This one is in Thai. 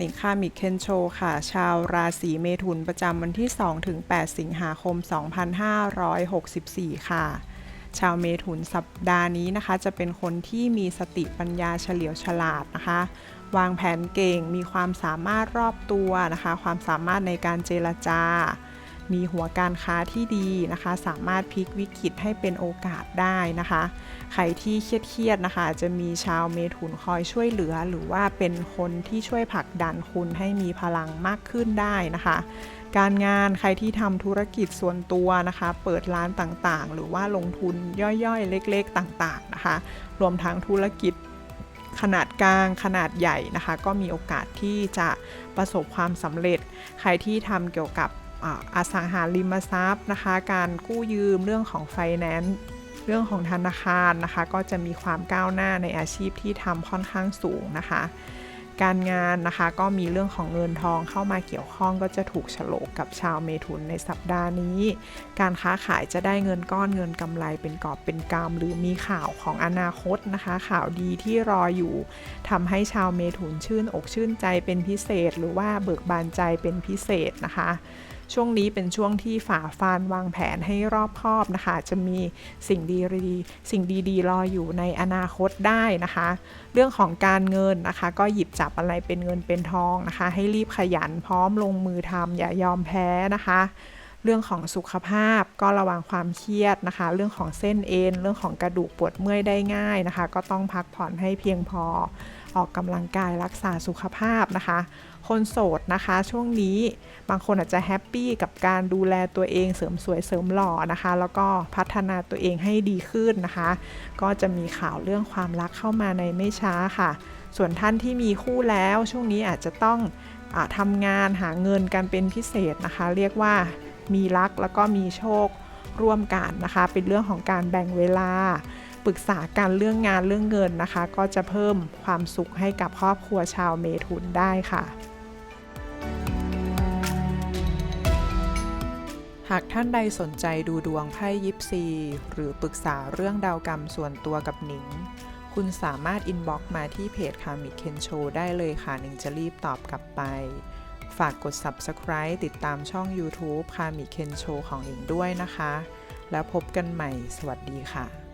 นิงค่ามิเคนโชค่ะ ชาวราศีเมถุนประจำวันที่ 2-8 สิงหาคม 2564 ค่ะ ชาวเมถุนสัปดาห์นี้นะคะ จะเป็นคนที่มีสติปัญญาเฉลียวฉลาดนะคะ วางแผนเก่งมีความสามารถรอบตัวนะคะ ความสามารถในการเจรจา มีหัวการค้าที่ดีนะคะ สามารถพลิกวิกฤตให้เป็นโอกาสได้นะคะ ใครที่เครียดๆนะคะ จะมีชาวเมถุนคอยช่วยเหลือ หรือว่าเป็นคนที่ช่วยผลักดันคุณให้มีพลังมากขึ้นได้นะคะ การงานใครที่ทำธุรกิจส่วนตัวนะคะ เปิดร้านต่างๆ หรือว่าลงทุนย่อยๆ เล็กๆ ต่างๆนะคะ รวมทั้งธุรกิจขนาดกลางขนาดใหญ่นะคะ ก็มีโอกาสที่จะประสบความสำเร็จ ใครที่ทำเกี่ยวกับ อสังหาริมทรัพย์นะคะ การกู้ยืมเรื่องของไฟแนนซ์เรื่องของธนาคารนะคะ ก็จะมีความก้าวหน้าในอาชีพที่ทำค่อนข้างสูงนะคะ การงานนะคะก็มีเรื่องของเงินทองเข้ามาเกี่ยวข้องก็จะถูกฉลกกับชาวเมถุนในสัปดาห์นี้ การค้าขายจะได้เงินก้อนเงินกำไรเป็นกอบเป็นกำหรือมีข่าวของอนาคตนะคะ ข่าวดีที่รออยู่ทำให้ชาวเมถุนชื่นอกชื่นใจเป็นพิเศษ หรือว่าเบิกบานใจเป็นพิเศษนะคะ ช่วงนี้เป็นช่วงที่ฝ่าฟันวางแผนให้รอบคอบนะคะ จะมีสิ่งดีๆสิ่งดีๆ รออยู่ในอนาคตได้นะคะ เรื่องของการเงินนะคะ ก็หยิบจับอะไรเป็นเงินเป็นทองนะคะ ให้รีบขยันพร้อมลงมือทำอย่ายอมแพ้นะคะเรื่องของสุขภาพก็ระวังความเครียดนะคะ เรื่องของเส้นเอ็น เรื่องของกระดูกปวดเมื่อยได้ง่ายนะคะ ก็ต้องพักผ่อนให้เพียงพอ ออกกำลังกายรักษาสุขภาพนะคะ คนโสดนะคะช่วงนี้บางคนอาจจะแฮปปี้กับการดูแลตัวเองเสริมสวยเสริมหล่อนะคะ แล้วก็พัฒนาตัวเองให้ดีขึ้นนะคะ ก็จะมีข่าวเรื่องความรักเข้ามาในไม่ช้าค่ะ ส่วนท่านที่มีคู่แล้วช่วงนี้อาจจะต้องอทำงานหาเงินกันเป็นพิเศษนะคะ เรียกว่ามีรักแล้วก็มีโชคร่วมกันนะคะ เป็นเรื่องของการแบ่งเวลา ปรึกษากันเรื่องงานเรื่องเงินนะคะ ก็จะเพิ่มความสุขให้กับครอบครัวชาวเมถุนได้ค่ะหากท่านใดสนใจดูดวงไพ่ยิปซี หรือปรึกษาเรื่องดาวกรรมส่วนตัวกับหนิง คุณสามารถอินบ็อกซ์มาที่เพจคามิเคนโชได้เลยค่ะหนิงจะรีบตอบกลับไป ฝากกด Subscribe ติดตามช่อง YouTube คามิเคนโชของหนิงด้วยนะคะ แล้วพบกันใหม่ สวัสดีค่ะ